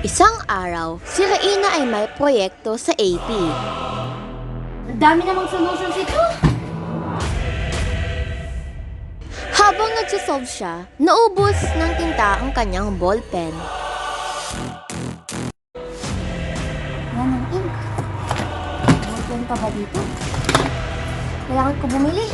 Isang araw, si Reina ay may proyekto sa AP. Ang dami namang solutions ito. Habang nagsisolve siya, naubos ng tinta ang kanyang ballpen. Yan ang ink. Mag pa ba dito? Kailangan ko bumili.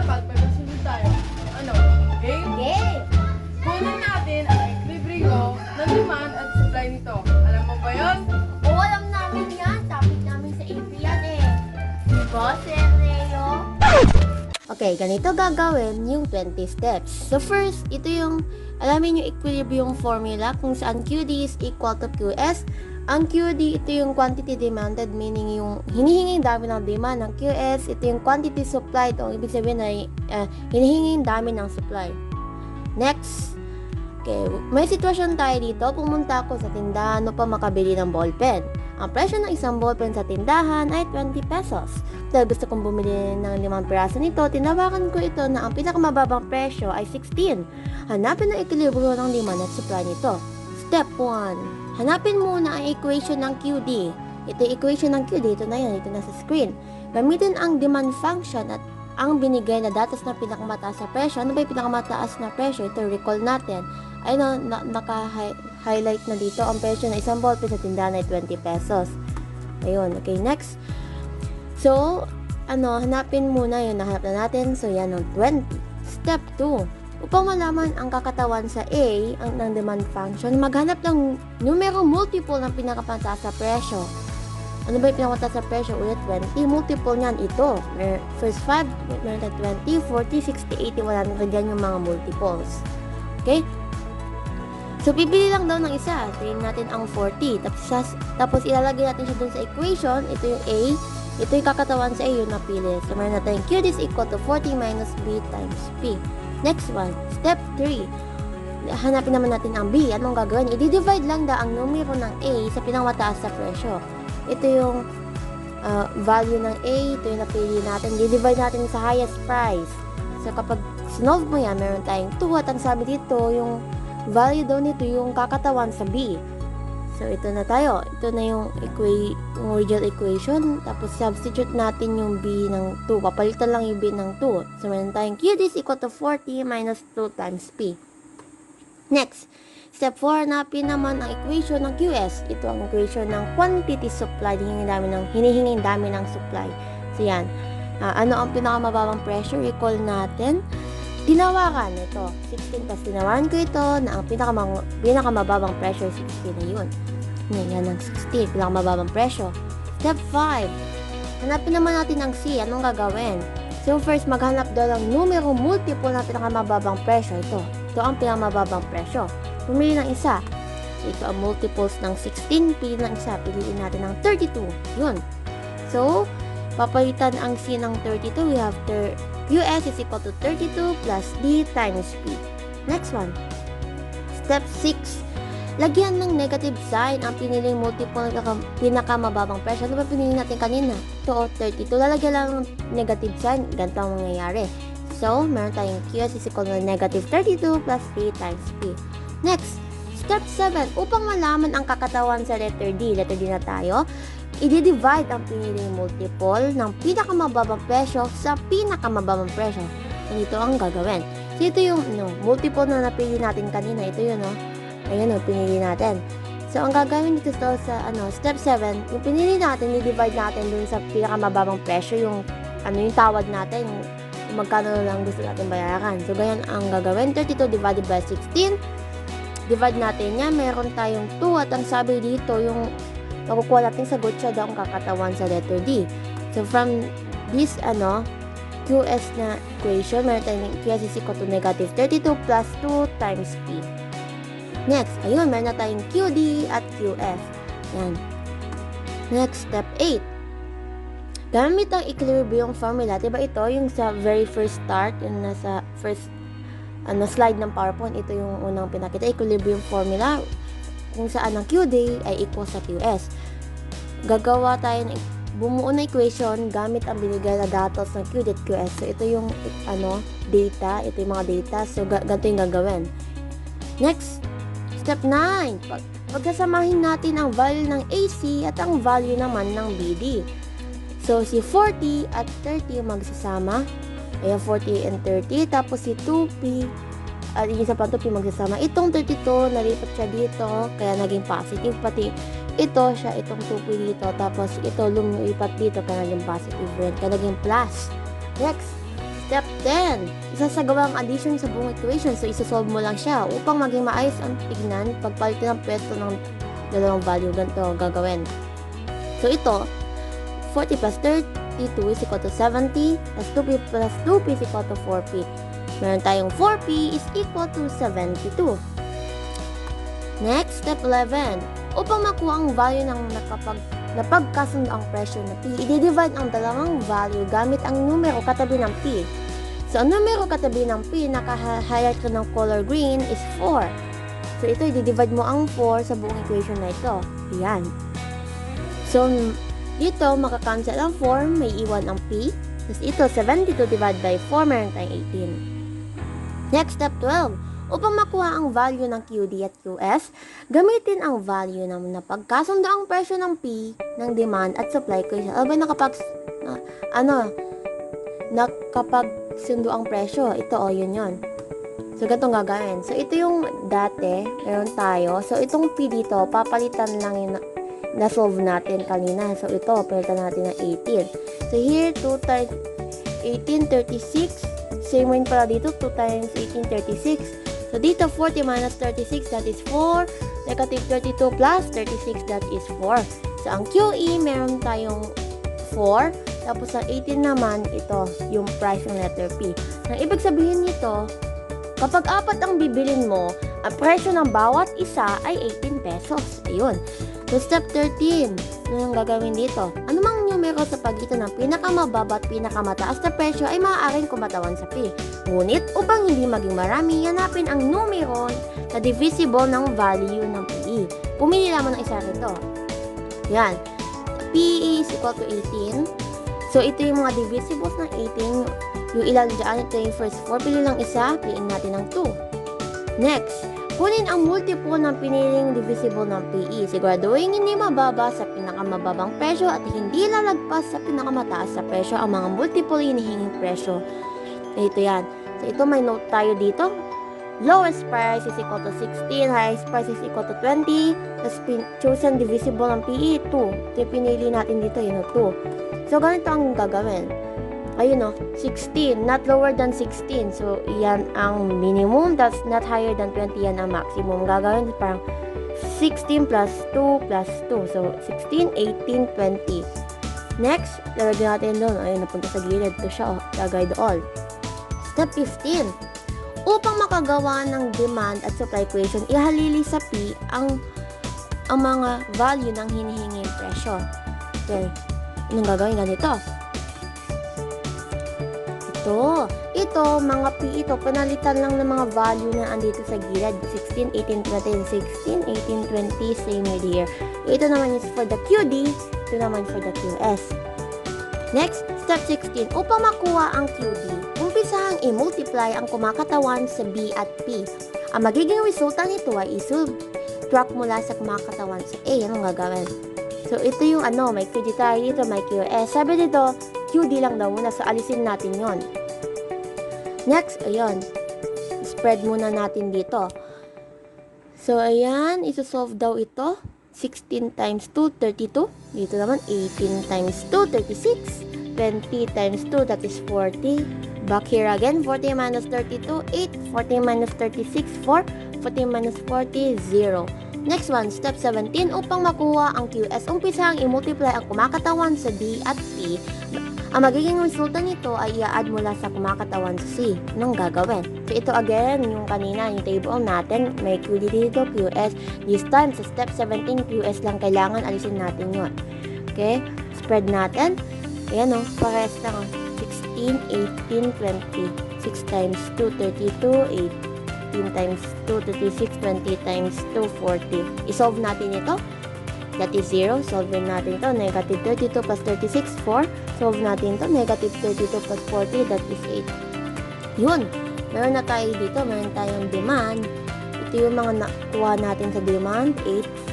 Dapat magkasunod tayo. Ano? Okay? Okay. Kunin natin ang equilibrio ng demand at supply nito. Alam mo ba yun? Oo, alam namin yan. Topic namin sa AP yan eh. Diba, Sir Leo? Okay, ganito gagawin yung 20 steps. So first, ito yung, alamin yung equilibrium formula kung saan QD is equal to QS. Ang QD, ito yung quantity demanded, meaning yung hinihinging dami ng demand ng QS. Ito yung quantity supplied, o ibig sabihin ay uh, hinihinging dami ng supply. Next, okay, may sitwasyon tayo dito. Pumunta ako sa tindahan upang makabili ng ballpen. Ang presyo ng isang ballpen sa tindahan ay 20 pesos. Dahil gusto kong bumili ng limang piraso nito, tinawakan ko ito na ang pinakamababang presyo ay 16. Hanapin ang equilibrio ng demand at supply nito. Step 1. Hanapin muna ang equation ng QD. Ito yung equation ng QD, ito na yan, ito na sa screen. Gamitin ang demand function at ang binigay na datos na pinakamataas na presyo. Ano ba yung pinakamataas na presyo? Ito, recall natin. Ay, na, na, naka-highlight na dito ang presyo ng isang ballpen sa tindahan ay 20 pesos. Ayun, okay, next. So, ano, hanapin muna yun. Nahanap na natin. So, yan ang 20. Step 2. Upang malaman ang kakatawan sa A, ang ng demand function, maghanap ng numero multiple ng pinakamataas sa presyo. Ano ba yung pinakamataas sa presyo? Ulit, 20. Multiple niyan, ito. First 5, meron tayo 20, 40, 60, 80, 100. Yan yung mga multiples. Okay? So, pipili lang daw ng isa. Tingnan natin ang 40. Tapos, tapos ilalagay natin siya dun sa equation. Ito yung A. Ito yung kakatawan sa A yung napili. So, meron natin Q is equal to 40 minus B times P. Next one, step 3. Hanapin naman natin ang B. Anong gagawin? I-divide lang daw ang numero ng A sa pinangmataas sa presyo. Ito yung uh, value ng A. Ito yung napili natin. I-divide natin sa highest price. So, kapag sinolve mo yan, meron tayong 2 at ang sabi dito, yung value daw nito yung kakatawan sa B. So, ito na tayo. Ito na yung, equa- yung original equation. Tapos, substitute natin yung B ng 2. Papalitan lang yung B ng 2. So, meron tayong Q is equal to 40 minus 2 times P. Next, step 4, hanapin naman ang equation ng QS. Ito ang equation ng quantity supply. Hinihingin dami ng, hinihingin dami ng supply. So, yan. Ah, ano ang pinakamababang pressure? Recall natin. Tinawakan ito. 16 plus tinawakan ko ito na ang pinakamang, pinakamababang pressure 16 na yun. Yan, yan ang 16. Pinakamababang pressure. Step 5. Hanapin naman natin ang C. Anong gagawin? So first, maghanap daw ng numero multiple ng pinakamababang pressure. Ito. Ito ang pinakamababang presyo. Pumili ng isa. So, ito ang multiples ng 16. Pili ng isa. Piliin natin ng 32. Yun. So, papalitan ang C ng 32. We have US is equal to 32 plus D times P. Next one. Step 6. Lagyan ng negative sign ang piniling multiple ng pinakamababang presyo. Ano ba pinili natin kanina? Ito o 32. Lalagyan lang ng negative sign. Ganito ang mangyayari. So, meron tayong QS is equal to negative 32 plus 3 times P. Next, step 7. Upang malaman ang kakatawan sa letter D, letter D na tayo, i-divide ang piniling multiple ng pinakamababang presyo sa pinakamababang presyo. Ganito ang gagawin. So, ito yung no, multiple na napili natin kanina. Ito yun, no? Ayan, no, pinili natin. So, ang gagawin dito sa, sa ano, step 7, yung pinili natin, i-divide natin dun sa pinakamababang presyo, yung, ano, yung tawad natin, yung, kung magkano lang gusto natin bayaran. So, ganyan ang gagawin. 32 divided by 16. Divide natin yan. Meron tayong 2 at ang sabi dito, yung makukuha natin sagot siya daw ang kakatawan sa letter D. So, from this, ano, QS na equation, meron tayong QS is equal to negative 32 plus 2 times P. Next, ayun, meron na tayong QD at QF. Yan. Next, step 8. Gamit ang equilibrium formula, diba ito yung sa very first start, yung nasa first ano, slide ng PowerPoint, ito yung unang pinakita, equilibrium formula, kung saan ang QD ay equal sa QS. Gagawa tayo ng bumuo na equation gamit ang binigay na datos ng QD at QS. So, ito yung ano, data, ito yung mga data. So, ga- ganito yung gagawin. Next, step 9. Pag pagkasamahin natin ang value ng AC at ang value naman ng BD. So, si 40 at 30 yung magsasama. Ayan, 40 and 30. Tapos si 2P at isa pa 2P magsasama. Itong 32, nalipat siya dito. Kaya naging positive. Pati ito siya, itong 2P dito. Tapos ito lumipat dito. Kaya naging positive rin. Kaya naging plus. Next, step 10. Isasagawa ang addition sa buong equation. So, isasolve mo lang siya upang maging maayos ang tignan. Pagpalitan ng pwesto ng dalawang value, ganito gagawin. So, ito, 40 plus 32 is equal to 70, plus 2p plus 2p is equal to 4p. Meron tayong 4p is equal to 72. Next, step 11. Upang makuha ang value ng nakapag napagkasundo ang presyo na p, i-divide ang dalawang value gamit ang numero katabi ng p. So, ang numero katabi ng p, naka-highlight ko ng color green is 4. So, ito, i-divide mo ang 4 sa buong equation na ito. Yan. So, dito, makakancel ang 4, may iwan ang P. Tapos ito, 72 divided by 4, meron tayong 18. Next, step 12. Upang makuha ang value ng QD at QS, gamitin ang value ng napagkasundo ang presyo ng P ng demand at supply equation. Ano ba nakapag... na- ano? Nakapagsundo ang presyo. Ito, o, oh, yun yun. So, ganitong gagawin. So, ito yung dati, meron tayo. So, itong P dito, papalitan lang yung na- na-solve natin kanina. So, ito, palitan natin ng 18. So, here, 2 times 18, 36. Same rin pala dito, 2 times 18, 36. So, dito, 40 minus 36, that is 4. Negative 32 plus 36, that is 4. So, ang QE, meron tayong 4. Tapos, ang 18 naman, ito, yung price ng letter P. Ang ibig sabihin nito, kapag apat ang bibilin mo, ang presyo ng bawat isa ay 18 pesos. Ayun. So, step 13. Ano yung gagawin dito? Ano mang numero sa pagitan ng pinakamababa at pinakamataas na presyo ay maaaring kumatawan sa P. Ngunit, upang hindi maging marami, hanapin ang numero na divisible ng value ng PE. Pumili lamang ng isa rito. Yan. PE is equal to 18. So, ito yung mga divisibles ng 18. Yung ilan dyan, ito yung first 4. Pili lang isa, piliin natin ng 2. Next, kunin ang multiple ng piniling divisible ng PE. Siguraduhin hindi mababa sa pinakamababang presyo at hindi lalagpas sa pinakamataas sa presyo ang mga multiple hinihinging presyo. Ito yan. So, ito may note tayo dito. Lowest price is equal to 16, highest price is equal to 20, tapos chosen divisible ng PE, 2. Ito pinili natin dito, yun, 2. So, ganito ang gagawin. Ayun o, 16, not lower than 16. So, yan ang minimum, that's not higher than 20, yan ang maximum. Gagawin parang 16 plus 2 plus 2. So, 16, 18, 20. Next, lalagyan natin doon. Ayun, napunta sa gilid. Ito siya, oh, lagay doon. Step 15. Upang makagawa ng demand at supply equation, ihalili sa P ang ang mga value ng hinihinging presyo. Okay. Anong gagawin ganito? Ito. Ito, mga P ito, panalitan lang ng mga value na andito sa gilid. 16, 18, 20, 16, 18, 20, same with here. Ito naman is for the QD, ito naman for the QS. Next, step 16. Upang makuha ang QD, umpisahang i-multiply ang kumakatawan sa B at P. Ang magiging resulta nito ay isubtract mula sa kumakatawan sa A. Anong gagawin? So, ito yung ano, may QD tayo dito, may QS. Sabi dito, QD lang daw muna, so alisin natin yon. Next, ayun. Spread muna natin dito. So, ayan, isosolve daw ito. 16 times 2, 32. Dito naman, 18 times 2, 36. 20 times 2, that is 40. Back here again, 40 minus 32, 8. 40 minus 36, 4. 40 minus 40, 0. Next one, step 17. Upang makuha ang QS, umpisang i-multiply ang kumakatawan sa D at P Ang magiging resulta nito ay i-add mula sa kumakatawan sa C nung gagawin. So ito again, yung kanina, yung table natin, may QD dito, QS. This time, sa step 17, QS lang kailangan alisin natin yon. Okay? Spread natin. Ayan o, pares lang o. 16, 18, 20. 6 times 2, 32, 18 times 2, 36, 20 times 2, 40. I-solve natin ito. That is 0. Solve natin ito. Negative 32 plus 36, 4. Solve natin ito. Negative 32 plus 40, that is 8. Yun. Meron na tayo dito. Meron tayong demand. Ito yung mga nakuha natin sa demand.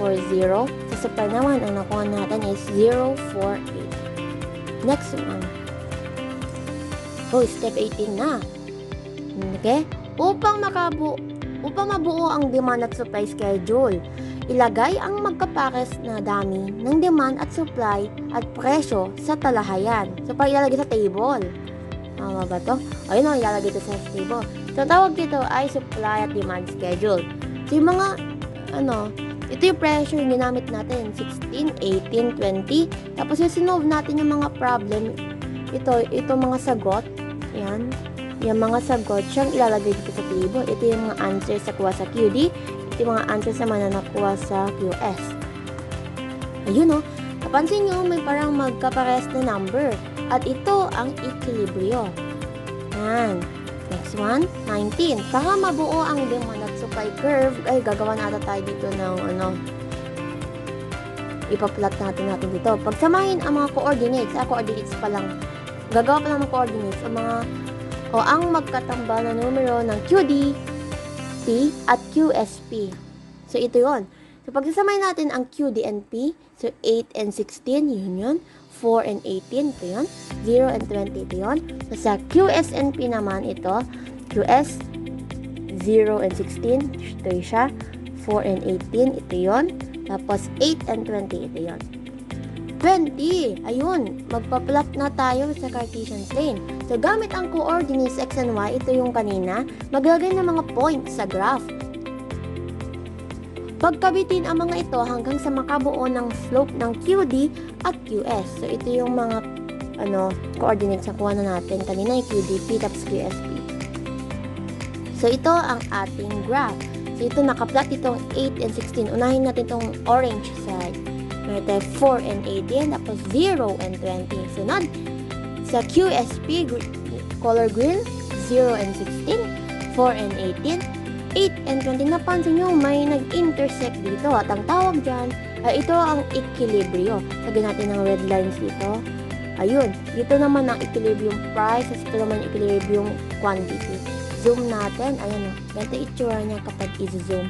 840. Sa supply naman, ang nakuha natin is 048. Next one. Oh, step 18 na. Okay? Upang makabu upang mabuo ang demand at supply schedule, ilagay ang magkapares na dami ng demand at supply at presyo sa talahayan. So, pag ilalagay sa table. Tama ba to? Ayun o, ilalagay ito sa table. So, tawag dito ay supply at demand schedule. So, yung mga, ano, ito yung pressure yung ginamit natin. 16, 18, 20. Tapos yung sinolve natin yung mga problem. Ito, ito mga sagot. Yan. Yung mga sagot, siyang ilalagay dito sa table. Ito yung mga answers sa kuha sa QD. Ito yung mga answers naman na nakuha sa QS. Ayun o. Napansin nyo, may parang magkapares na number. At ito ang equilibrio. Yan. Next one, 19. Para mabuo ang demand at supply curve, ay gagawa na ata tayo dito ng ano, ipa-plot natin natin dito. Pagsamahin ang mga coordinates, ah, coordinates pa lang, gagawa pa lang ng coordinates, ang mga, o ang magkatambal na numero ng QD, P, at QSP. So, ito yon. So, pagsasamahin natin ang QD and P, so 8 and 16, yun yun. 4 and 18, ito yun. 0 and 20, ito yun. So, sa QS and P naman, ito, QS, 0 and 16, ito siya. 4 and 18, ito yun. Tapos, 8 and 20, ito yun. 20, ayun, magpa-plot na tayo sa Cartesian plane. So, gamit ang coordinates x and y, ito yung kanina, maglagay ng mga points sa graph. Pagkabitin ang mga ito hanggang sa makabuo ng slope ng QD at QS. So, ito yung mga ano, coordinates na kuha na natin. Kanina yung QDP tapos QSP. So, ito ang ating graph. So, ito nakaplot itong 8 and 16. Unahin natin itong orange side. Meron tayo 4 and 18, tapos 0 and 20. Sunod, sa QSP, color green, 0 and 16, 4 and 18, 8 and 20. Napansin nyo, may nag-intersect dito. At ang tawag dyan, ay ito ang equilibrio. Lagyan natin ng red lines dito. Ayun, dito naman ang equilibrium price, at ito naman equilibrium quantity. Zoom natin, ayan o, ganito itsura niya kapag i-zoom.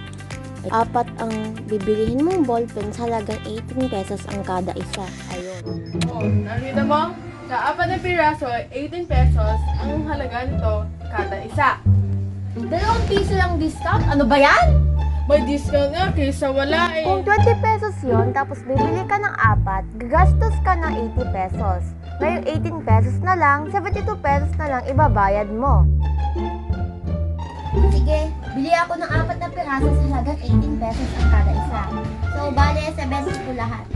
Apat ang bibilihin mong ballpen sa halagang 18 pesos ang kada isa. Ayun. Oh, nakita mo? Sa apat na piraso, 18 pesos ang halaga nito kada isa. Dalawang piso lang discount? Ano ba yan? May discount nga kaysa wala eh. Kung 20 pesos yon tapos bibili ka ng apat, gagastos ka ng 80 pesos. Ngayon 18 pesos na lang, 72 pesos na lang ibabayad mo. Sige, bili ako ng apat na piraso sa halagang 18 pesos ang kada isa. So, bale, 70 po lahat.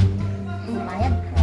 Bayad.